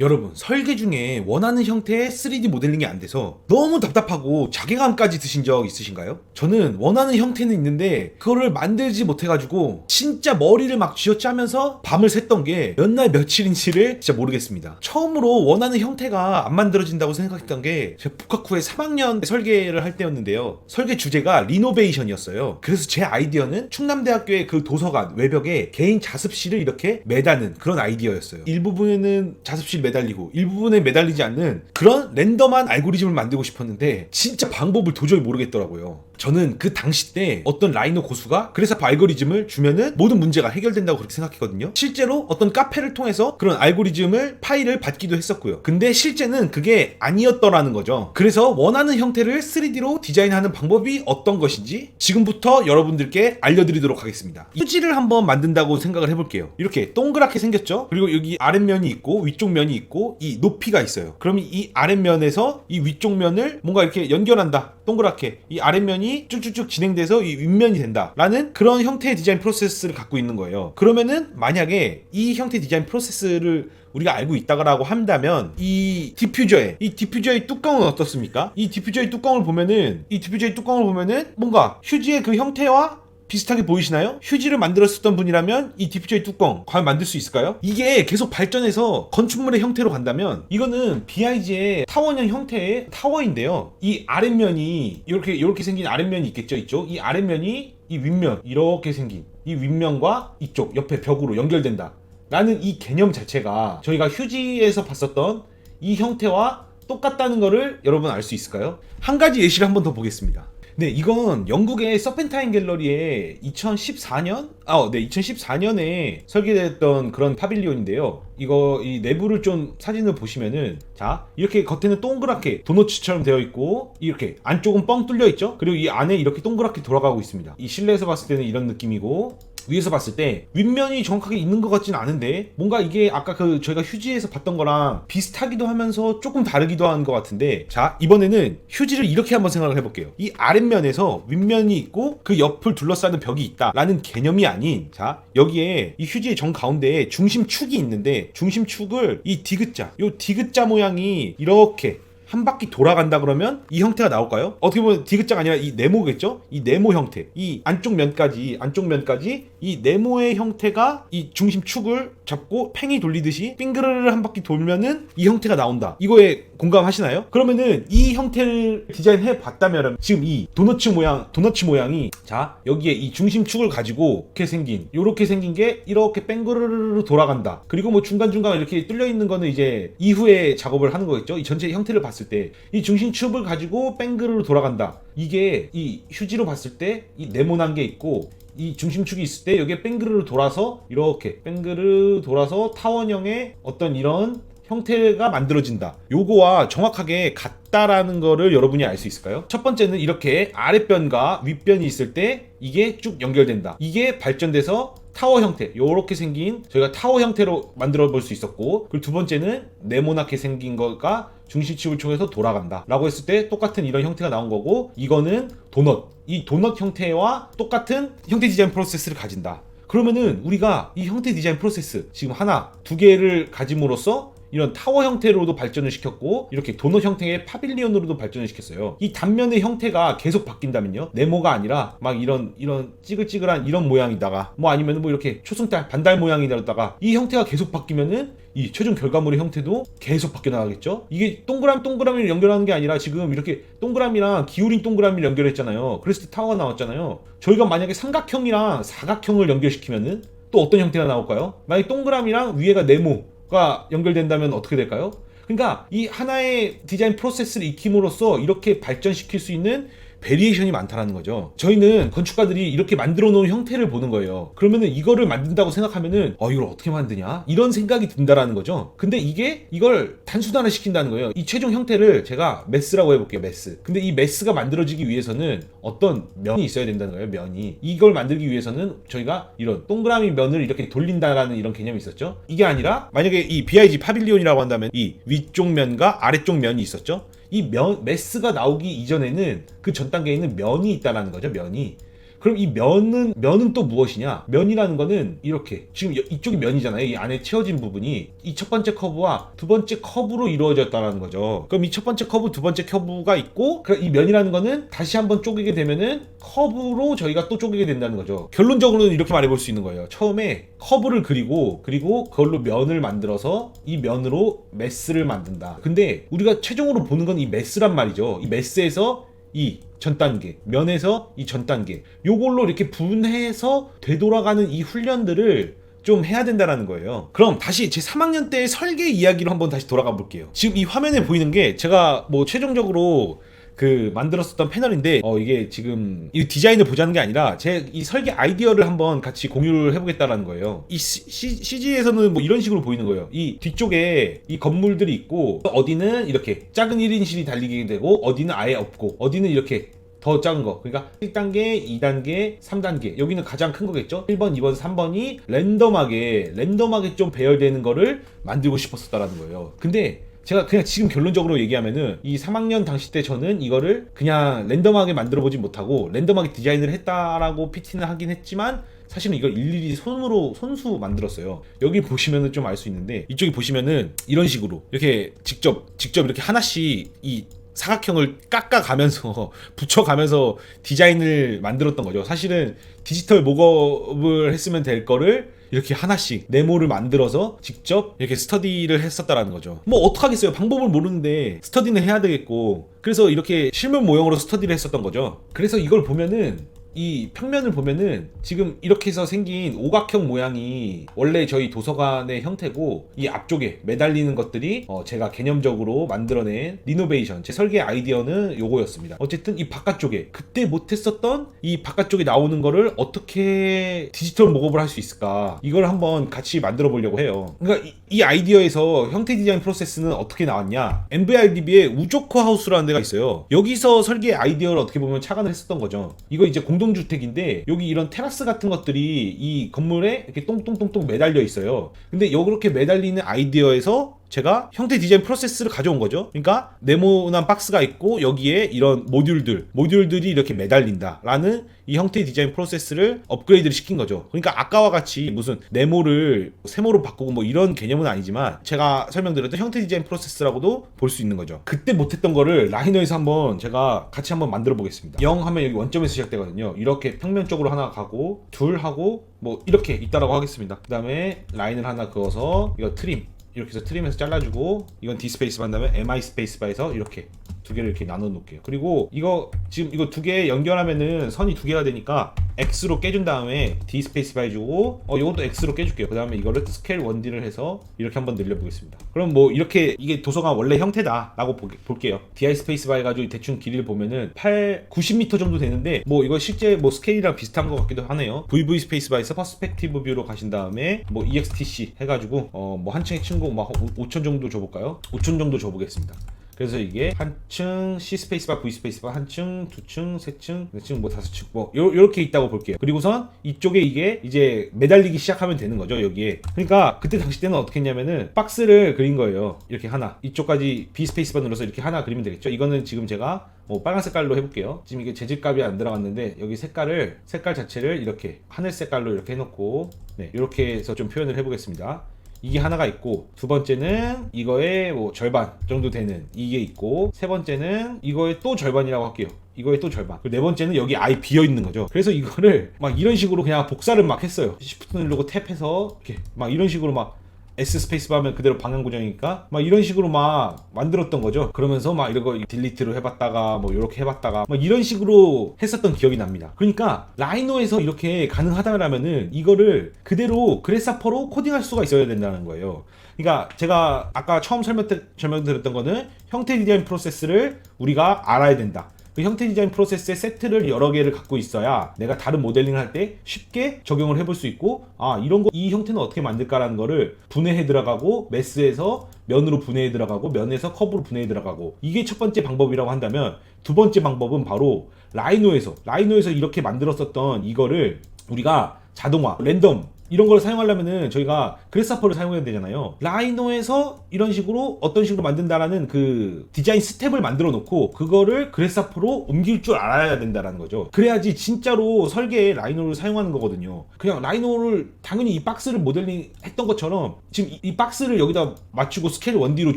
여러분 설계 중에 원하는 형태의 3D 모델링이 안 돼서 너무 답답하고 자괴감까지 드신 적 있으신가요? 저는 원하는 형태는 있는데 그거를 만들지 못해가지고 진짜 머리를 막 쥐어짜면서 밤을 샜던 게 몇 날 며칠인지를 진짜 모르겠습니다. 처음으로 원하는 형태가 안 만들어진다고 생각했던 게 제가 북학후에 3학년 설계를 할 때였는데요. 설계 주제가 리노베이션이었어요. 그래서 제 아이디어는 충남대학교의 그 도서관 외벽에 개인 자습실을 이렇게 매다는 그런 아이디어였어요. 일부분에는 자습실 매 달리고 일부분에 매달리지 않는 그런 랜덤한 알고리즘을 만들고 싶었는데 진짜 방법을 도저히 모르겠더라고요. 저는 그 당시 때 어떤 라이너 고수가 그래서 그 알고리즘을 주면은 모든 문제가 해결된다고 그렇게 생각했거든요. 실제로 어떤 카페를 통해서 그런 알고리즘을 파일을 받기도 했었고요. 근데 실제는 그게 아니었더라는 거죠. 그래서 원하는 형태를 3D로 디자인하는 방법이 어떤 것인지 지금부터 여러분들께 알려드리도록 하겠습니다. 휴지를 한번 만든다고 생각을 해볼게요. 이렇게 동그랗게 생겼죠? 그리고 여기 아랫면이 있고 위쪽 면이 있고 이 높이가 있어요. 그러면 이 아랫면에서 이 위쪽 면을 뭔가 이렇게 연결한다. 동그랗게 이 아랫면이 쭉쭉쭉 진행돼서 이 윗면이 된다라는 그런 형태의 디자인 프로세스를 갖고 있는 거예요. 그러면은 만약에 이 형태 디자인 프로세스를 우리가 알고 있다라고 한다면 이 디퓨저의 이 디퓨저의 뚜껑은 어떻습니까? 이 디퓨저의 뚜껑을 보면은 이 디퓨저의 뚜껑을 보면은 뭔가 휴지의 그 형태와 비슷하게 보이시나요? 휴지를 만들었었던 분이라면 이 디퓨저의 뚜껑 과연 만들 수 있을까요? 이게 계속 발전해서 건축물의 형태로 간다면 이거는 BIG의 타원형 형태의 타워인데요. 이 아랫면이 이렇게 이렇게 생긴 아랫면이 있겠죠, 이쪽. 이 아랫면이 이 윗면 이렇게 생긴 이 윗면과 이쪽 옆에 벽으로 연결된다. 라는 이 개념 자체가 저희가 휴지에서 봤었던 이 형태와 똑같다는 거를 여러분 알 수 있을까요? 한 가지 예시를 한 번 더 보겠습니다. 네, 이건 영국의 서펜타인 갤러리의 2014년? 아, 네, 2014년에 설계됐던 그런 파빌리온인데요. 이거 이 내부를 좀 사진을 보시면은 자, 이렇게 겉에는 동그랗게 도너츠처럼 되어 있고 이렇게 안쪽은 뻥 뚫려 있죠? 그리고 이 안에 이렇게 동그랗게 돌아가고 있습니다. 이 실내에서 봤을 때는 이런 느낌이고 위에서 봤을 때 윗면이 정확하게 있는 것 같지는 않은데 뭔가 이게 아까 그 저희가 휴지에서 봤던 거랑 비슷하기도 하면서 조금 다르기도 한 것 같은데 자 이번에는 휴지를 이렇게 한번 생각을 해볼게요. 이 아랫면에서 윗면이 있고 그 옆을 둘러싸는 벽이 있다 라는 개념이 아닌 자 여기에 이 휴지의 정 가운데에 중심축이 있는데 중심축을 이 디귿자 요 디귿자 모양이 이렇게 한 바퀴 돌아간다 그러면 이 형태가 나올까요? 어떻게 보면 디귿자가 아니라 이 네모겠죠? 이 네모 형태. 이 안쪽 면까지 안쪽 면까지 이 네모의 형태가 이 중심축을 잡고 팽이 돌리듯이 빙그르르 한 바퀴 돌면은 이 형태가 나온다. 이거에 공감하시나요? 그러면은 이 형태를 디자인해 봤다면 지금 이 도너츠 모양 도너츠 모양이 자 여기에 이 중심축을 가지고 이렇게 생긴 요렇게 생긴 게 이렇게 뺑그르르 돌아간다. 그리고 뭐 중간 중간 이렇게 뚫려 있는 거는 이제 이후에 작업을 하는 거겠죠. 이 전체 형태를 봤을 때 이 중심축을 가지고 뺑그르르 돌아간다. 이게 이 휴지로 봤을 때 이 네모난 게 있고 이 중심축이 있을 때 여기에 뺑그르르 돌아서 이렇게 뺑그르 돌아서 타원형의 어떤 이런 형태가 만들어진다. 요거와 정확하게 같다라는 거를 여러분이 알 수 있을까요? 첫 번째는 이렇게 아랫변과 윗변이 있을 때 이게 쭉 연결된다. 이게 발전돼서 타워 형태, 요렇게 생긴 저희가 타워 형태로 만들어 볼 수 있었고, 그리고 두 번째는 네모나게 생긴 거가 중심축을 통해서 돌아간다. 라고 했을 때 똑같은 이런 형태가 나온 거고, 이거는 도넛. 이 도넛 형태와 똑같은 형태 디자인 프로세스를 가진다. 그러면은 우리가 이 형태 디자인 프로세스 지금 하나, 두 개를 가짐으로써 이런 타워 형태로도 발전을 시켰고 이렇게 도넛 형태의 파빌리온으로도 발전을 시켰어요. 이 단면의 형태가 계속 바뀐다면요. 네모가 아니라 막 이런 이런 찌글찌글한 이런 모양이다가 뭐 아니면 뭐 이렇게 초승달 반달 모양이다가 이 형태가 계속 바뀌면은 이 최종 결과물의 형태도 계속 바뀌어 나가겠죠. 이게 동그라미 동그라미를 연결하는 게 아니라 지금 이렇게 동그라미랑 기울인 동그라미를 연결했잖아요. 때 타워가 나왔잖아요. 저희가 만약에 삼각형이랑 사각형을 연결시키면은 또 어떤 형태가 나올까요? 만약 동그라미랑 위에가 네모 가 연결된다면 어떻게 될까요? 그러니까 이 하나의 디자인 프로세스를 익힘으로써 이렇게 발전시킬 수 있는 베리에이션이 많다라는 거죠. 저희는 건축가들이 이렇게 만들어 놓은 형태를 보는 거예요. 그러면은 이거를 만든다고 생각하면은 어 이걸 어떻게 만드냐? 이런 생각이 든다라는 거죠. 근데 이게 이걸 단순화를 시킨다는 거예요. 이 최종 형태를 제가 메스라고 해볼게요. 메스. 근데 이 메스가 만들어지기 위해서는 어떤 면이 있어야 된다는 거예요. 면이. 이걸 만들기 위해서는 저희가 이런 동그라미 면을 이렇게 돌린다라는 이런 개념이 있었죠. 이게 아니라 만약에 이 BIG 파빌리온이라고 한다면 이 위쪽 면과 아래쪽 면이 있었죠. 이 면, 메스가 나오기 이전에는 그 전 단계에는 면이 있다라는 거죠, 면이. 그럼 이 면은 면은 또 무엇이냐? 면이라는 거는 이렇게 지금 여- 이쪽이 면이잖아요. 이 안에 채워진 부분이 이 첫 번째 커브와 두 번째 커브로 이루어졌다라는 거죠. 그럼 이 첫 번째 커브, 두 번째 커브가 있고 그이 면이라는 거는 다시 한번 쪼개게 되면은 커브로 저희가 또 쪼개게 된다는 거죠. 결론적으로는 이렇게 말해볼 수 있는 거예요. 처음에 커브를 그리고 그리고 그걸로 면을 만들어서 이 면으로 메스를 만든다. 근데 우리가 최종으로 보는 건이 메스란 말이죠. 이 메스에서 이 전 단계, 면에서 이 전 단계, 요걸로 이렇게 분해해서 되돌아가는 이 훈련들을 좀 해야 된다라는 거예요. 그럼 다시 제 3학년 때의 설계 이야기로 한번 다시 돌아가 볼게요. 지금 이 화면에 보이는 게 제가 뭐 최종적으로 그 만들었었던 패널인데 어 이게 지금 이 디자인을 보자는 게 아니라 제 이 설계 아이디어를 한번 같이 공유를 해보겠다라는 거예요. 이 CG에서는 뭐 이런 식으로 보이는 거예요. 이 뒤쪽에 이 건물들이 있고 어디는 이렇게 작은 1인실이 달리게 되고 어디는 아예 없고 어디는 이렇게 더 작은 거. 그러니까 1단계, 2단계, 3단계. 여기는 가장 큰 거겠죠? 1번, 2번, 3번이 랜덤하게, 랜덤하게 좀 배열되는 거를 만들고 싶었었다라는 거예요. 근데 제가 그냥 지금 결론적으로 얘기하면은 이 3학년 당시 때 저는 이거를 그냥 랜덤하게 만들어 보지 못하고 랜덤하게 디자인을 했다라고 PT는 하긴 했지만 사실은 이걸 일일이 손으로 손수 만들었어요. 여기 보시면은 좀 알 수 있는데 이쪽에 보시면은 이런 식으로 이렇게 직접 직접 이렇게 하나씩 이 사각형을 깎아가면서 붙여가면서 디자인을 만들었던 거죠. 사실은 디지털 목업을 했으면 될 거를 이렇게 하나씩 네모를 만들어서 직접 이렇게 스터디를 했었다라는 거죠. 뭐 어떡하겠어요. 방법을 모르는데 스터디는 해야 되겠고. 그래서 이렇게 실물 모형으로 스터디를 했었던 거죠. 그래서 이걸 보면은 이 평면을 보면은 지금 이렇게 해서 생긴 오각형 모양이 원래 저희 도서관의 형태고 이 앞쪽에 매달리는 것들이 어 제가 개념적으로 만들어낸 리노베이션 제 설계 아이디어는 요거였습니다. 어쨌든 이 바깥쪽에 그때 못했었던 이 바깥쪽에 나오는 거를 어떻게 디지털 목업을 할 수 있을까 이걸 한번 같이 만들어 보려고 해요. 그러니까 이, 이 아이디어에서 형태 디자인 프로세스는 어떻게 나왔냐? MVRDB에 우조코 하우스라는 데가 있어요. 여기서 설계 아이디어를 어떻게 보면 착안을 했었던 거죠. 이거 이제 공 동주택인데 여기 이런 테라스 같은 것들이 이 건물에 이렇게 똥똥똥똥 매달려 있어요. 근데 이렇게 매달리는 아이디어에서 제가 형태 디자인 프로세스를 가져온 거죠. 그러니까 네모난 박스가 있고 여기에 이런 모듈들, 모듈들이 이렇게 매달린다라는 이 형태 디자인 프로세스를 업그레이드를 시킨 거죠. 그러니까 아까와 같이 무슨 네모를 세모로 바꾸고 뭐 이런 개념은 아니지만 제가 설명드렸던 형태 디자인 프로세스라고도 볼 수 있는 거죠. 그때 못했던 거를 라이너에서 한번 제가 같이 한번 만들어 보겠습니다. 0 하면 여기 원점에서 시작되거든요. 이렇게 평면적으로 하나 가고 둘 하고 뭐 이렇게 있다라고 하겠습니다. 그 다음에 라인을 하나 그어서 이거 트림 이렇게 해서 트림에서 잘라주고 이건 D 스페이스 반 다음에 MI 스페이스 바에서 이렇게 두 개를 이렇게 나눠 놓을게요. 그리고 이거 지금 이거 두 개 연결하면은 선이 두 개가 되니까 X로 깨준 다음에 D 스페이스 바 해주고 어 이것도 X로 깨줄게요. 그 다음에 이거를 스케일 1D를 해서 이렇게 한번 늘려보겠습니다. 그럼 뭐 이렇게 이게 도서관 원래 형태다 라고 보, 볼게요. DI 스페이스 바 해가지고 대충 길이를 보면은 8 90m 정도 되는데 뭐 이거 실제 뭐 스케일이랑 비슷한 것 같기도 하네요. VV 스페이스 바에서 퍼스펙티브 뷰로 가신 다음에 뭐 EXTC 해가지고 어 뭐 한 층에 층고 막 5천 정도 줘볼까요? 5천 정도 줘보겠습니다. 그래서 이게 한층 C 스페이스바 V 스페이스바 한층 두층 세층 네층 뭐 다섯 층뭐 요렇게 있다고 볼게요. 그리고선 이쪽에 이게 이제 매달리기 시작하면 되는 거죠 여기에. 그러니까 그때 당시 때는 어떻게 했냐면은 박스를 그린 거예요. 이렇게 하나 이쪽까지 B 스페이스바 눌러서 이렇게 하나 그리면 되겠죠. 이거는 지금 제가 뭐 빨간 색깔로 해볼게요. 지금 이게 재질값이 안 들어갔는데 여기 색깔을 색깔 자체를 이렇게 하늘 색깔로 이렇게 해놓고 네 이렇게 해서 좀 표현을 해보겠습니다. 이게 하나가 있고 두 번째는 이거의 뭐 절반 정도 되는 이게 있고 세 번째는 이거의 또 절반이라고 할게요. 이거의 또 절반. 그리고 네 번째는 여기 아예 비어 있는 거죠. 그래서 이거를 막 이런 식으로 그냥 복사를 막 했어요. 시프트 누르고 탭해서 이렇게 막 이런 식으로 막 S 스페이스 하면 그대로 방향 고정이니까 막 이런 식으로 막 만들었던 거죠. 그러면서 막 이런 거 딜리트로 해봤다가 뭐 이렇게 해봤다가 막 이런 식으로 했었던 기억이 납니다. 그러니까 라이노에서 이렇게 가능하다면은 이거를 그대로 그래사퍼로 코딩할 수가 있어야 된다는 거예요. 그러니까 제가 아까 처음 설명 설명드렸던 거는 형태 디자인 프로세스를 우리가 알아야 된다. 그 형태 디자인 프로세스의 세트를 여러 개를 갖고 있어야 내가 다른 모델링을 할 때 쉽게 적용을 해볼 수 있고 아 이런 거 이 형태는 어떻게 만들까라는 거를 분해해 들어가고 메스에서 면으로 분해해 들어가고 면에서 컵으로 분해해 들어가고. 이게 첫 번째 방법이라고 한다면 두 번째 방법은 바로 라이노에서 라이노에서 이렇게 만들었었던 이거를 우리가 자동화 랜덤 이런 걸 사용하려면은 저희가 그래스하퍼를 사용해야 되잖아요. 라이노에서 이런 식으로 어떤 식으로 만든다라는 그 디자인 스텝을 만들어 놓고 그거를 그래스하퍼로 옮길 줄 알아야 된다라는 거죠. 그래야지 진짜로 설계에 라이노를 사용하는 거거든요. 그냥 라이노를 당연히 이 박스를 모델링 했던 것처럼 지금 이, 이 박스를 여기다 맞추고 스케일 원디로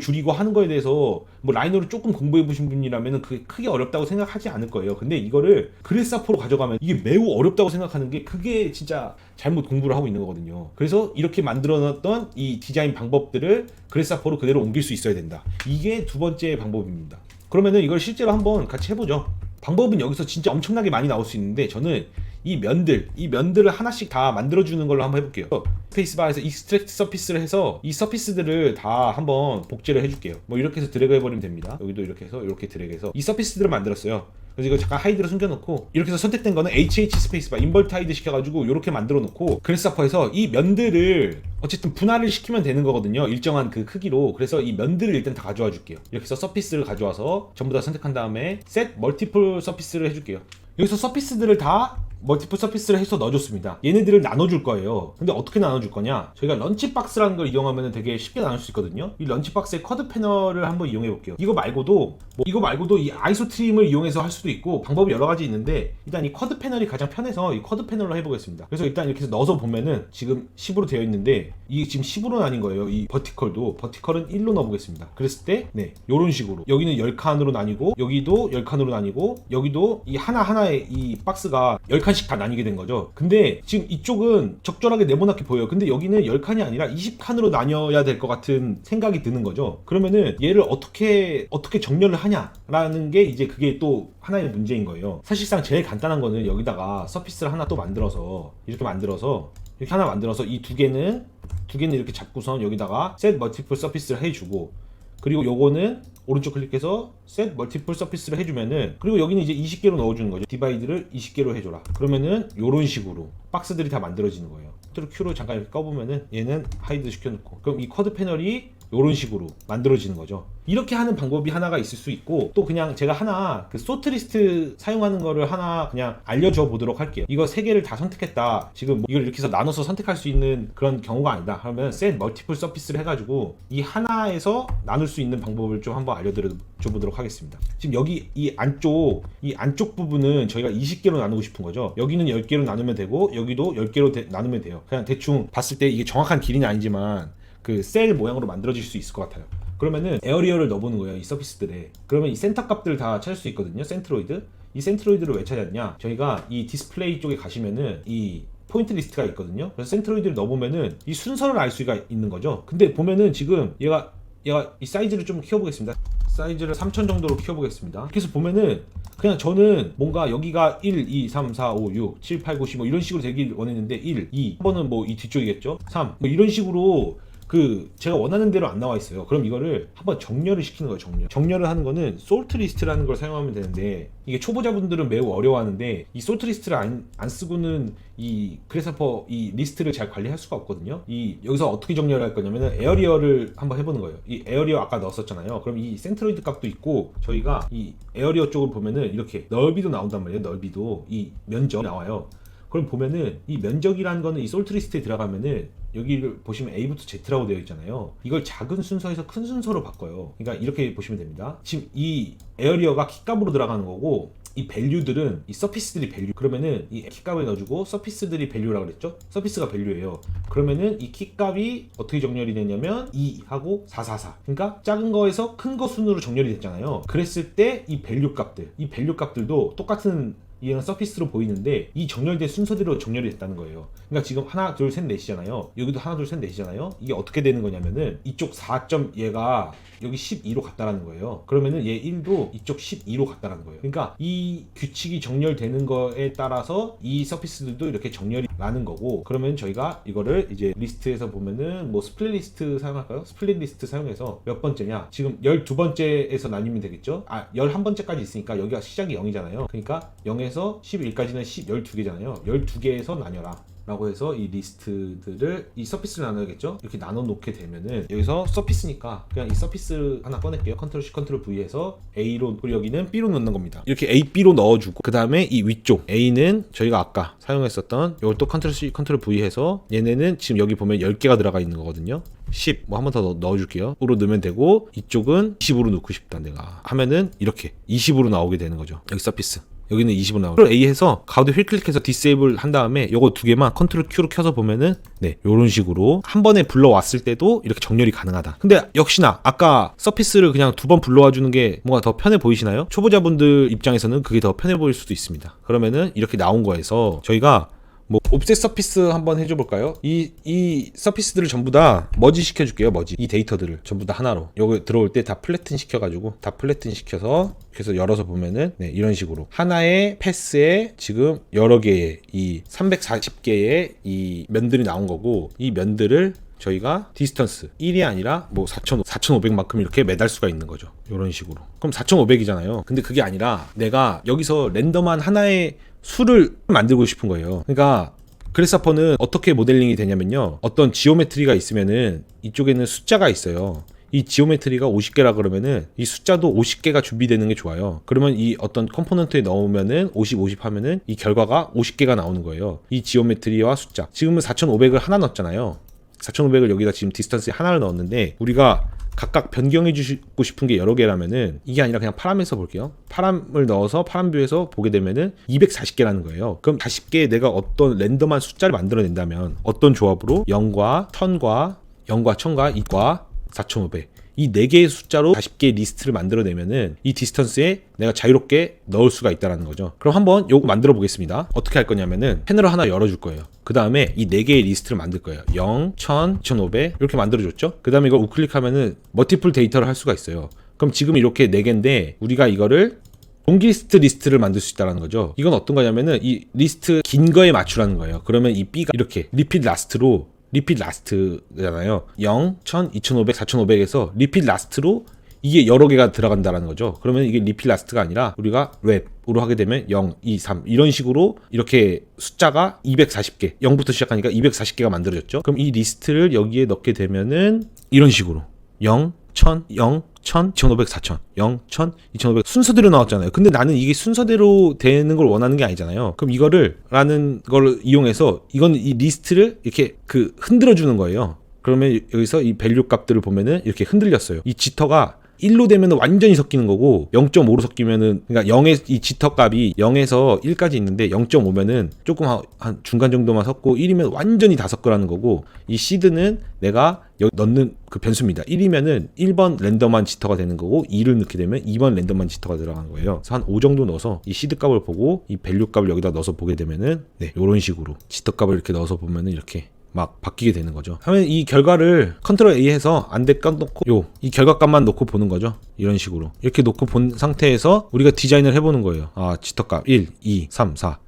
줄이고 하는 거에 대해서 뭐 라이노를 조금 공부해 보신 분이라면 그게 크게 어렵다고 생각하지 않을 거예요. 근데 이거를 그래스하퍼로 가져가면 이게 매우 어렵다고 생각하는 게 그게 진짜 잘못 공부를 하고 있는 거거든요. 그래서 이렇게 만들어 놨던 이 디자인 방법들을 그래스하퍼로 그대로 옮길 수 있어야 된다. 이게 두 번째 방법입니다. 그러면은 이걸 실제로 한번 같이 해보죠. 방법은 여기서 진짜 엄청나게 많이 나올 수 있는데 저는 이 면들, 이 면들을 하나씩 다 만들어주는 걸로 한번 해볼게요. 스페이스바에서 익스트랙트 서피스를 해서 이 서피스들을 다 한번 복제를 해줄게요. 뭐 이렇게 해서 드래그 해버리면 됩니다. 여기도 이렇게 해서 이렇게 드래그해서 이 서피스들을 만들었어요. 그래서 이거 잠깐 하이드로 숨겨놓고 이렇게 해서 선택된 거는 HH 스페이스바 인벌트 하이드 시켜가지고 이렇게 만들어 놓고 그래스아퍼에서 이 면들을 어쨌든 분할을 시키면 되는 거거든요 일정한 그 크기로 그래서 이 면들을 일단 다 가져와 줄게요 이렇게 해서 서피스를 가져와서 전부 다 선택한 다음에 셋 멀티플 서피스를 해줄게요 여기서 서피스들을 다 멀티플 서피스를 해서 넣어줬습니다. 얘네들을 나눠줄 거예요. 근데 어떻게 나눠줄 거냐? 저희가 런치박스라는 걸 이용하면 되게 쉽게 나눌 수 있거든요. 이 런치박스의 쿼드 패널을 한번 이용해 볼게요. 이거 말고도 뭐 이거 말고도 이 아이소 트림을 이용해서 할 수도 있고 방법이 여러 가지 있는데 일단 이 쿼드 패널이 가장 편해서 이 쿼드 패널로 해보겠습니다. 그래서 일단 이렇게 해서 넣어서 보면은 지금 10으로 되어 있는데 이게 지금 10으로는 아닌 거예요. 이 버티컬도 버티컬은 1로 넣어보겠습니다. 그랬을 때 네, 요런 식으로 여기는 10칸으로 나뉘고 여기도 10칸으로 나뉘고 여기도 이 하나하나의 이 박스가 10칸 씩 다 나뉘게 된 거죠. 근데 지금 이쪽은 적절하게 네모나게 보여요. 근데 여기는 10칸이 아니라 20칸으로 나뉘어야 될 것 같은 생각이 드는 거죠. 그러면은 얘를 어떻게 어떻게 정렬을 하냐라는 게 이제 그게 또 하나의 문제인 거예요. 사실상 제일 간단한 거는 여기다가 서피스를 하나 또 만들어서 이렇게 만들어서 이렇게 하나 만들어서 이 두 개는 두 개는 이렇게 잡고선 여기다가 set multiple surface를 해주고 그리고 요거는 오른쪽 클릭해서 set multiple surface를 해주면은 그리고 여기는 이제 20개로 넣어주는 거죠. 디바이드를 20개로 해줘라. 그러면은 요런 식으로 박스들이 다 만들어지는 거예요. 컨트롤 Q로 잠깐 이렇게 꺼보면은 얘는 하이드 시켜놓고. 그럼 이 쿼드 패널이 이런 식으로 만들어지는 거죠. 이렇게 하는 방법이 하나가 있을 수 있고 또 그냥 제가 하나 그 소트 리스트 사용하는 거를 하나 그냥 알려줘 보도록 할게요. 이거 세 개를 다 선택했다. 지금 뭐 이걸 이렇게 해서 나눠서 선택할 수 있는 그런 경우가 아니다. 그러면 set 멀티플 서피스를 해가지고 이 하나에서 나눌 수 있는 방법을 좀 한번 알려드려 보도록 하겠습니다. 지금 여기 이 안쪽 이 안쪽 부분은 저희가 20개로 나누고 싶은 거죠. 여기는 10개로 나누면 되고 여기도 10개로 대- 나누면 돼요. 그냥 대충 봤을 때 이게 정확한 길이는 아니지만 그 셀 모양으로 만들어질 수 있을 것 같아요. 그러면은 에어리어를 넣어보는 거예요. 이 서피스들에. 그러면 이 센터 값들을 다 찾을 수 있거든요. 센트로이드. 이 센트로이드를 왜 찾았냐? 저희가 이 디스플레이 쪽에 가시면은 이 포인트 리스트가 있거든요. 그래서 센트로이드를 넣어보면은 이 순서를 알 수가 있는 거죠. 근데 보면은 지금 얘가 얘가 이 사이즈를 좀 키워보겠습니다. 사이즈를 3000 정도로 키워보겠습니다. 그래서 보면은 그냥 저는 뭔가 여기가 1, 2, 3, 4, 5, 6, 7, 8, 9, 10 뭐 이런 식으로 되길 원했는데 1, 2, 3번은 뭐 이 뒤쪽이겠죠? 3, 뭐 이런 식으로 그 제가 원하는 대로 안 나와 있어요. 그럼 이거를 한번 정렬을 시키는 거예요. 정렬. 정렬을 하는 거는 솔트 리스트라는 걸 사용하면 되는데 이게 초보자분들은 매우 어려워하는데 이 솔트 리스트를 안, 안 쓰고는 이 그래서퍼 이 리스트를 잘 관리할 수가 없거든요. 이 여기서 어떻게 정렬할 거냐면은 에어리어를 한번 해보는 거예요. 이 에어리어 아까 넣었었잖아요. 그럼 이 센트로이드 값도 있고 저희가 이 에어리어 쪽을 보면은 이렇게 넓이도 나온단 말이에요. 넓이도 이 면적 나와요. 그럼 보면은 이 면적이라는 거는 이 솔트 리스트에 들어가면은 여기를 보시면 A부터 Z라고 되어 있잖아요. 이걸 작은 순서에서 큰 순서로 바꿔요. 그러니까 이렇게 보시면 됩니다. 지금 이 에어리어가 키값으로 들어가는 거고 이 밸류들은 이 서피스들이 밸류 그러면은 이 키값에 넣어주고 서피스들이 밸류라고 그랬죠 서피스가 밸류예요 그러면은 이 키값이 어떻게 정렬이 되냐면 2하고 444 그러니까 작은 거에서 큰 거 순으로 정렬이 됐잖아요 그랬을 때 이 밸류 값들 이 밸류 값들도 똑같은 얘는 서피스로 보이는데 이 정렬된 순서대로 정렬이 됐다는 거예요. 그러니까 지금 하나 둘 셋 넷이잖아요. 여기도 하나 둘 셋 넷이잖아요. 이게 어떻게 되는 거냐면은 이쪽 4점 얘가 여기 12로 갔다라는 거예요. 그러면은 얘 1도 이쪽 12로 갔다라는 거예요. 그러니까 이 규칙이 정렬되는 거에 따라서 이 서피스들도 이렇게 정렬이 나는 거고 그러면 저희가 이거를 이제 리스트에서 보면은 뭐 스플릿 리스트 사용할까요? 스플릿 리스트 사용해서 몇 번째냐? 지금 12번째에서 나뉘면 되겠죠? 아, 11번째까지 있으니까 여기가 시작이 0이잖아요. 그러니까 0에서 11까지는 12개잖아요. 12개에서 나뉘어라. 라고 해서 이 리스트들을 이 서피스를 나눠야겠죠? 이렇게 나눠 놓게 되면은 여기서 서피스니까 그냥 이 서피스 하나 꺼낼게요. 컨트롤 C 컨트롤 V에서 A로 그리고 여기는 B로 넣는 겁니다. 이렇게 A, B로 넣어주고 그 다음에 이 위쪽 A는 저희가 아까 사용했었던 이걸 또 컨트롤 C 컨트롤 V 해서 얘네는 지금 여기 보면 10개가 들어가 있는 거거든요. 10 뭐 한 번 더 넣어줄게요. 5로 넣으면 되고 이쪽은 20으로 넣고 싶다 내가. 하면은 이렇게 20으로 나오게 되는 거죠. 여기 서피스 여기는 20으로 나오고 컨트롤 A 해서 가운데 휠 클릭해서 디세이블 한 다음에 요거 두 개만 컨트롤 Q로 켜서 보면은 네 요런 식으로 한 번에 불러왔을 때도 이렇게 정렬이 가능하다 근데 역시나 아까 서피스를 그냥 두 번 불러와 주는 게 뭔가 더 편해 보이시나요? 초보자분들 입장에서는 그게 더 편해 보일 수도 있습니다 그러면은 이렇게 나온 거에서 저희가 뭐 옵셋 서피스 한번 해줘 볼까요? 이 이 서피스들을 전부 다 머지 시켜 줄게요. 머지. 이 데이터들을 전부 다 하나로. 여기 들어올 때 다 플래튼 시켜 가지고 다 플래튼 시켜서 그래서 열어서 보면은 네, 이런 식으로 하나의 패스에 지금 여러 개의 이 340개의 이 면들이 나온 거고 이 면들을 저희가 디스턴스 1이 아니라 뭐 4,500, 4,500만큼 이렇게 매달 수가 있는 거죠. 이런 식으로. 그럼 4,500이잖아요. 근데 그게 아니라 내가 여기서 랜덤한 하나의 수를 만들고 싶은 거예요. 그러니까 그래서퍼는 어떻게 모델링이 되냐면요. 어떤 지오메트리가 있으면은 이쪽에는 숫자가 있어요. 이 지오메트리가 50개라 그러면은 이 숫자도 50개가 준비되는 게 좋아요. 그러면 이 어떤 컴포넌트에 넣으면은 50, 50 하면은 이 결과가 50개가 나오는 거예요. 이 지오메트리와 숫자. 지금은 4,500을 하나 넣었잖아요. 4,500을 여기다 지금 디스턴스에 하나를 넣었는데 우리가 각각 변경해 주고 싶은 게 여러 개라면은 이게 아니라 그냥 파람에서 볼게요. 파람을 넣어서 파람 뷰에서 보게 되면은 240개라는 거예요. 그럼 40개에 내가 어떤 랜덤한 숫자를 만들어낸다면 어떤 조합으로 0과 1000과 0과 1000과 2과 4500 이 네 개의 숫자로 40개의 리스트를 만들어내면은 이 디스턴스에 내가 자유롭게 넣을 수가 있다라는 거죠. 그럼 한번 요거 만들어 보겠습니다. 어떻게 할 거냐면은 패널을 하나 열어줄 거예요. 그 다음에 이 네 개의 리스트를 만들 거예요. 0, 1000, 2500 이렇게 만들어줬죠. 그 다음에 이걸 우클릭하면은 멀티플 데이터를 할 수가 있어요. 그럼 지금 이렇게 네 개인데 우리가 이거를 동기리스트 리스트를 만들 수 있다는 거죠. 이건 어떤 거냐면은 이 리스트 긴 거에 맞추라는 거예요. 그러면 이 B가 이렇게 리핏 라스트로 리핏 라스트잖아요. 0, 1000, 2500, 4500에서 리핏 라스트로 이게 여러 개가 들어간다라는 거죠. 그러면 이게 리필 라스트가 아니라 우리가 웹으로 하게 되면 0, 2, 3 이런 식으로 이렇게 숫자가 240개, 0부터 시작하니까 240개가 만들어졌죠. 그럼 이 리스트를 여기에 넣게 되면은 이런 식으로 0, 1000, 0, 1000, 2500, 4000, 0, 1000, 2500 순서대로 나왔잖아요. 근데 나는 이게 순서대로 되는 걸 원하는 게 아니잖아요. 그럼 이거를 라는 걸 이용해서 이건 이 리스트를 이렇게 그 흔들어 주는 거예요. 그러면 여기서 이 밸류 값들을 보면은 이렇게 흔들렸어요. 이 지터가 1로 되면 완전히 섞이는 거고 0.5로 섞이면은 그러니까 0의 이 지터 값이 0에서 1까지 있는데 0.5면은 조금 한, 한 중간 정도만 섞고 1이면 완전히 다 섞으라는 거고 이 시드는 내가 넣는 그 변수입니다. 1이면은 1번 랜덤한 지터가 되는 거고 2를 넣게 되면 2번 랜덤한 지터가 들어가는 거예요. 그래서 한 5 정도 넣어서 이 시드 값을 보고 이 밸류 값을 여기다 넣어서 보게 되면은 네, 이런 식으로 지터 값을 이렇게 넣어서 보면은 이렇게 막 바뀌게 되는 거죠. 하면 이 결과를 컨트롤 A 해서 안돼 깜놓고 요 이 결과값만 놓고 보는 거죠. 이런 식으로 이렇게 놓고 본 상태에서 우리가 디자인을 해보는 거예요. 아 지터값 1, 2, 3, 4.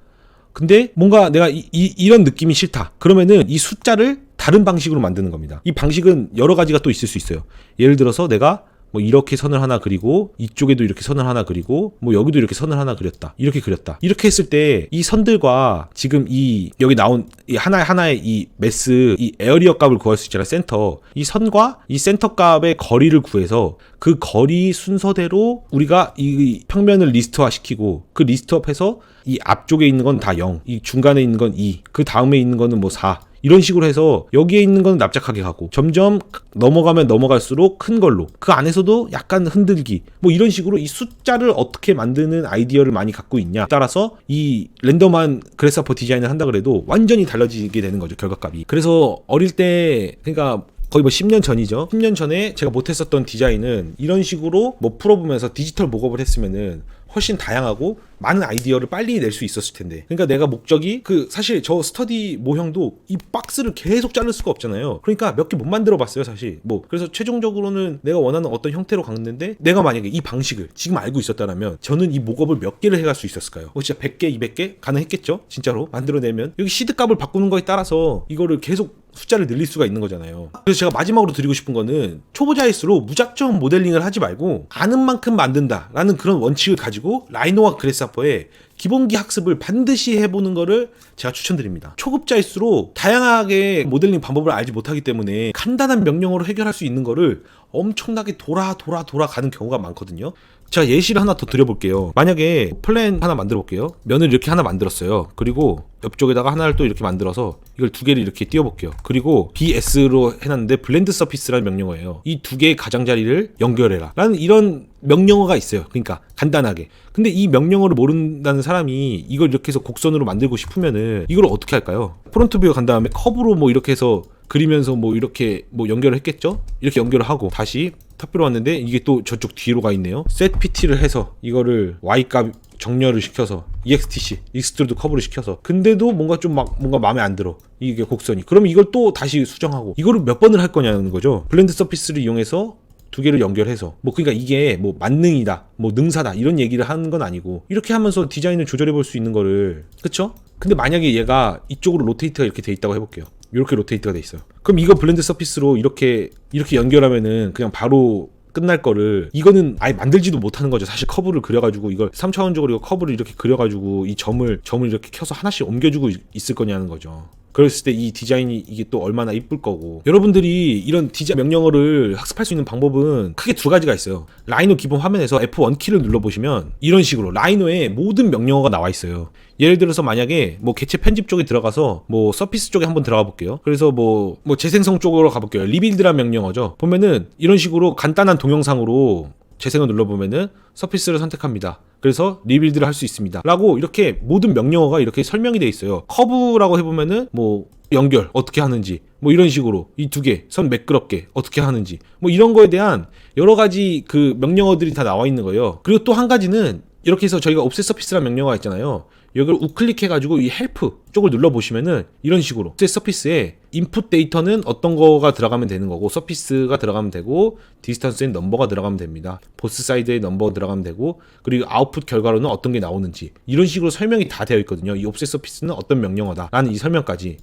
근데 뭔가 내가 이, 이, 런 느낌이 싫다. 그러면은 이 숫자를 다른 방식으로 만드는 겁니다. 이 방식은 여러 가지가 또 있을 수 있어요. 예를 들어서 내가 뭐 이렇게 선을 하나 그리고 이쪽에도 이렇게 선을 하나 그리고 뭐 여기도 이렇게 선을 하나 그렸다. 이렇게 그렸다. 이렇게 했을 때 이 선들과 지금 이 여기 나온 이 하나 하나의 이 매스 이 에어리어 값을 구할 수 있잖아요 센터. 이 선과 이 센터 값의 거리를 구해서 그 거리 순서대로 우리가 이 평면을 리스트화 시키고 그 리스트업해서 이 앞쪽에 있는 건 다 0, 이 중간에 있는 건 2, 그 다음에 있는 거는 뭐 4, 이런 식으로 해서 여기에 있는 건 납작하게 가고 점점 넘어가면 넘어갈수록 큰 걸로 그 안에서도 약간 흔들기 뭐 이런 식으로 이 숫자를 어떻게 만드는 아이디어를 많이 갖고 있냐 따라서 이 랜덤한 그래서퍼 디자인을 한다 그래도 완전히 달라지게 되는 거죠 결과값이 그래서 어릴 때 그러니까 거의 뭐 10년 전이죠. 10년 전에 제가 못했었던 디자인은 이런 식으로 뭐 풀어보면서 디지털 목업을 했으면은 훨씬 다양하고 많은 아이디어를 빨리 낼 수 있었을 텐데. 그러니까 내가 목적이 그 사실 저 스터디 모형도 이 박스를 계속 자를 수가 없잖아요. 그러니까 몇 개 못 만들어 봤어요, 사실. 뭐 그래서 최종적으로는 내가 원하는 어떤 형태로 갔는데 내가 만약에 이 방식을 지금 알고 있었다면 저는 이 목업을 몇 개를 해갈 수 있었을까요? 뭐 진짜 100개, 200개 가능했겠죠? 진짜로 만들어내면 여기 시드 값을 바꾸는 거에 따라서 이거를 계속 숫자를 늘릴 수가 있는 거잖아요. 그래서 제가 마지막으로 드리고 싶은 거는 초보자일수록 무작정 모델링을 하지 말고 아는 만큼 만든다라는 그런 원칙을 가지고 라이노와 그래스하퍼의 기본기 학습을 반드시 해보는 거를 제가 추천드립니다. 초급자일수록 다양하게 모델링 방법을 알지 못하기 때문에 간단한 명령어로 해결할 수 있는 거를 엄청나게 돌아 돌아 돌아 가는 경우가 많거든요. 제가 예시를 하나 더 드려볼게요. 만약에 플랜 하나 만들어 볼게요. 면을 이렇게 하나 만들었어요. 그리고 옆쪽에다가 하나를 또 이렇게 만들어서 이걸 두 개를 이렇게 띄워볼게요. 그리고 BS로 해놨는데 블렌드 서피스라는 명령어예요. 이 두 개의 가장자리를 연결해라. 라는 이런 명령어가 있어요. 그러니까 간단하게. 근데 이 명령어를 모른다는 사람이 이걸 이렇게 해서 곡선으로 만들고 싶으면은 이걸 어떻게 할까요? 프론트 뷰간 다음에 커브로 뭐 이렇게 해서 그리면서 뭐 이렇게 뭐 연결을 했겠죠? 이렇게 연결을 하고 다시 탑뷰로 왔는데 이게 또 저쪽 뒤로 가 있네요. set pt를 해서 이거를 y값 정렬을 시켜서 extc 익스트루드 커브를 시켜서 근데도 뭔가 좀 막 뭔가 마음에 안 들어 이게 곡선이 그러면 이걸 또 다시 수정하고 이거를 몇 번을 할 거냐는 거죠 블렌드 서피스를 이용해서 두 개를 연결해서 뭐 그러니까 이게 뭐 만능이다 뭐 능사다 이런 얘기를 하는 건 아니고 이렇게 하면서 디자인을 조절해 볼 수 있는 거를 그쵸? 근데 만약에 얘가 이쪽으로 로테이트가 이렇게 돼 있다고 해볼게요 이렇게 로테이트가 돼 있어요 그럼 이거 블렌드 서피스로 이렇게 이렇게 연결하면은 그냥 바로 끝날 거를 이거는 아예 만들지도 못하는 거죠. 사실 커브를 그려가지고 이걸 3차원적으로 이거 커브를 이렇게 그려가지고 이 점을 점을 이렇게 켜서 하나씩 옮겨주고 있- 있을 거냐는 거죠. 그랬을 때 이 디자인이 이게 또 얼마나 이쁠 거고. 여러분들이 이런 디자인 명령어를 학습할 수 있는 방법은 크게 두 가지가 있어요. 라이노 기본 화면에서 F1 키를 눌러보시면 이런 식으로 라이노에 모든 명령어가 나와 있어요. 예를 들어서 만약에 뭐 개체 편집 쪽에 들어가서 뭐 서피스 쪽에 한번 들어가 볼게요. 그래서 뭐 뭐 재생성 쪽으로 가볼게요. 리빌드란 명령어죠. 보면은 이런 식으로 간단한 동영상으로 재생을 눌러보면은 서피스를 선택합니다. 그래서 리빌드를 할 수 있습니다. 라고 이렇게 모든 명령어가 이렇게 설명이 돼 있어요. 커브라고 해보면은 뭐 연결 어떻게 하는지 뭐 이런 식으로 이 두 개 선 매끄럽게 어떻게 하는지 뭐 이런 거에 대한 여러 가지 그 명령어들이 다 나와 있는 거예요. 그리고 또 한 가지는 이렇게 해서 저희가 옵셋 서피스라는 명령어가 있잖아요. 여기를 우클릭해가지고 이 헬프 쪽을 눌러보시면은 이런 식으로 서피스에 인풋 데이터는 어떤 거가 들어가면 되는 거고 서피스가 들어가면 되고 디스턴스엔 넘버가 들어가면 됩니다. 보스 사이드에 넘버가 들어가면 되고 그리고 아웃풋 결과로는 어떤 게 나오는지 이런 식으로 설명이 다 되어 있거든요. 이 옵셋 서피스는 어떤 명령어다 라는 이 설명까지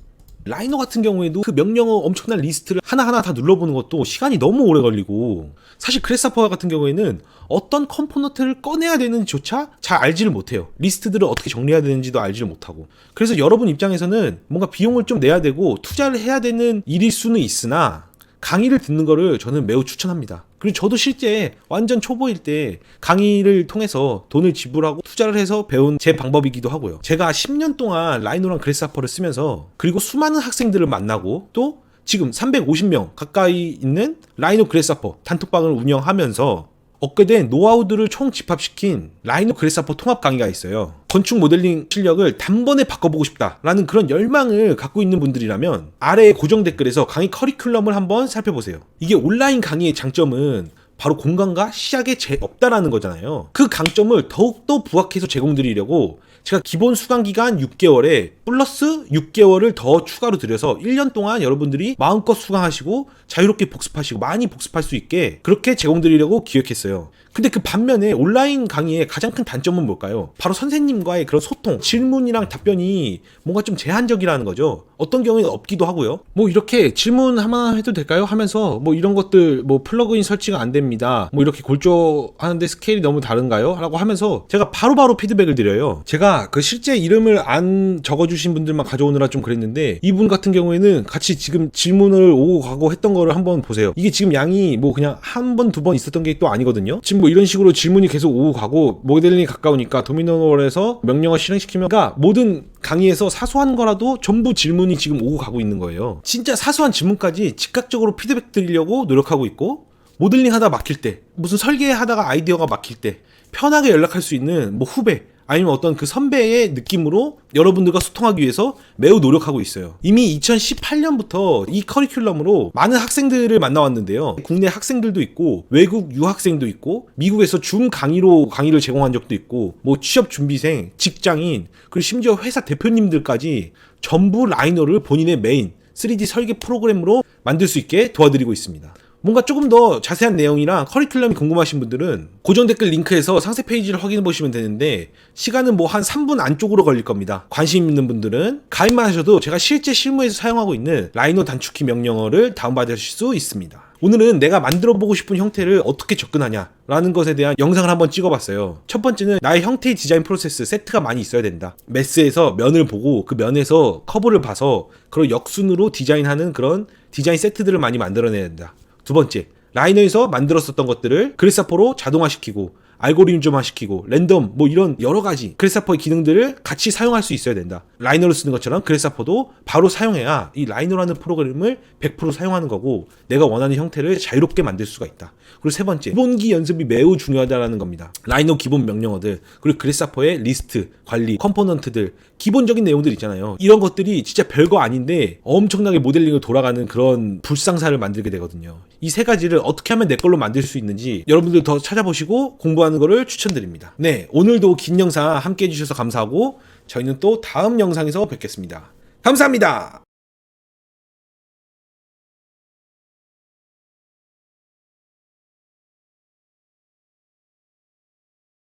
라이너 같은 경우에도 그 명령어 엄청난 리스트를 하나하나 다 눌러보는 것도 시간이 너무 오래 걸리고 사실 크레사퍼 같은 경우에는 어떤 컴포넌트를 꺼내야 되는지조차 잘 알지를 못해요. 리스트들을 어떻게 정리해야 되는지도 알지를 못하고. 그래서 여러분 입장에서는 뭔가 비용을 좀 내야 되고 투자를 해야 되는 일일 수는 있으나 강의를 듣는 거를 저는 매우 추천합니다. 그리고 저도 실제 완전 초보일 때 강의를 통해서 돈을 지불하고 투자를 해서 배운 제 방법이기도 하고요. 제가 10년 동안 라이노랑 그래스하퍼를 쓰면서 그리고 수많은 학생들을 만나고 또 지금 350명 가까이 있는 라이노 그래스하퍼 단톡방을 운영하면서 얻게 된 노하우들을 총 집합시킨 라이노 그래스하퍼 통합 강의가 있어요. 건축 모델링 실력을 단번에 바꿔보고 싶다라는 그런 열망을 갖고 있는 분들이라면 아래 고정 댓글에서 강의 커리큘럼을 한번 살펴보세요. 이게 온라인 강의의 장점은 바로 공간과 시약에 제 없다라는 거잖아요. 그 강점을 더욱더 부각해서 제공드리려고 제가 기본 수강 기간 6개월에 플러스 6개월을 더 추가로 들여서 1년 동안 여러분들이 마음껏 수강하시고 자유롭게 복습하시고 많이 복습할 수 있게 그렇게 제공드리려고 기획했어요. 근데 그 반면에 온라인 강의의 가장 큰 단점은 뭘까요? 바로 선생님과의 그런 소통, 질문이랑 답변이 뭔가 좀 제한적이라는 거죠. 어떤 경우에는 없기도 하고요. 뭐 이렇게 질문 하나 해도 될까요? 하면서 뭐 이런 것들 뭐 플러그인 설치가 안 됩니다. 뭐 이렇게 골조하는데 스케일이 너무 다른가요? 라고 하면서 제가 바로바로 피드백을 드려요. 제가 그 실제 이름을 안 적어주신 분들만 가져오느라 좀 그랬는데 이분 같은 경우에는 같이 지금 질문을 오고 가고 했던 거를 한번 보세요. 이게 지금 양이 뭐 그냥 한 번, 두 번 있었던 게 또 아니거든요. 지금 뭐 이런 식으로 질문이 계속 오고 가고 모델링이 가까우니까 도미노월에서 명령어 실행시키면 그러니까 모든 강의에서 사소한 거라도 전부 질문이 지금 오고 가고 있는 거예요. 진짜 사소한 질문까지 즉각적으로 피드백 드리려고 노력하고 있고 모델링 하다 막힐 때 무슨 설계하다가 아이디어가 막힐 때 편하게 연락할 수 있는 뭐 후배 아니면 어떤 그 선배의 느낌으로 여러분들과 소통하기 위해서 매우 노력하고 있어요. 이미 2018년부터 이 커리큘럼으로 많은 학생들을 만나왔는데요. 국내 학생들도 있고 외국 유학생도 있고 미국에서 줌 강의로 강의를 제공한 적도 있고 뭐 취업 준비생, 직장인 그리고 심지어 회사 대표님들까지 전부 라이너를 본인의 메인 3D 설계 프로그램으로 만들 수 있게 도와드리고 있습니다. 뭔가 조금 더 자세한 내용이랑 커리큘럼이 궁금하신 분들은 고정 댓글 링크에서 상세 페이지를 확인해 보시면 되는데 시간은 뭐 한 3분 안쪽으로 걸릴 겁니다. 관심 있는 분들은 가입만 하셔도 제가 실제 실무에서 사용하고 있는 라이노 단축키 명령어를 다운받으실 수 있습니다. 오늘은 내가 만들어 보고 싶은 형태를 어떻게 접근하냐 라는 것에 대한 영상을 한번 찍어봤어요. 첫 번째는 나의 형태의 디자인 프로세스 세트가 많이 있어야 된다. 메스에서 면을 보고 그 면에서 커브를 봐서 그런 역순으로 디자인하는 그런 디자인 세트들을 많이 만들어내야 된다. 두 번째, 라이너에서 만들었었던 것들을 그래사포로 자동화시키고 알고리즘화 시키고 랜덤 뭐 이런 여러 가지 그래사포의 기능들을 같이 사용할 수 있어야 된다. 라이너를 쓰는 것처럼 그래사포도 바로 사용해야 이 라이너라는 프로그램을 100% 사용하는 거고 내가 원하는 형태를 자유롭게 만들 수가 있다. 그리고 세 번째, 기본기 연습이 매우 중요하다라는 겁니다. 라이너 기본 명령어들 그리고 그래사포의 리스트, 관리, 컴포넌트들 기본적인 내용들 있잖아요. 이런 것들이 진짜 별거 아닌데 엄청나게 모델링을 돌아가는 그런 불상사를 만들게 되거든요. 이 세 가지를 어떻게 하면 내 걸로 만들 수 있는지 여러분들 더 찾아보시고 공부 하는 거를 추천드립니다. 네, 오늘도 긴 영상 함께 해주셔서 감사하고 저희는 또 다음 영상에서 뵙겠습니다. 감사합니다.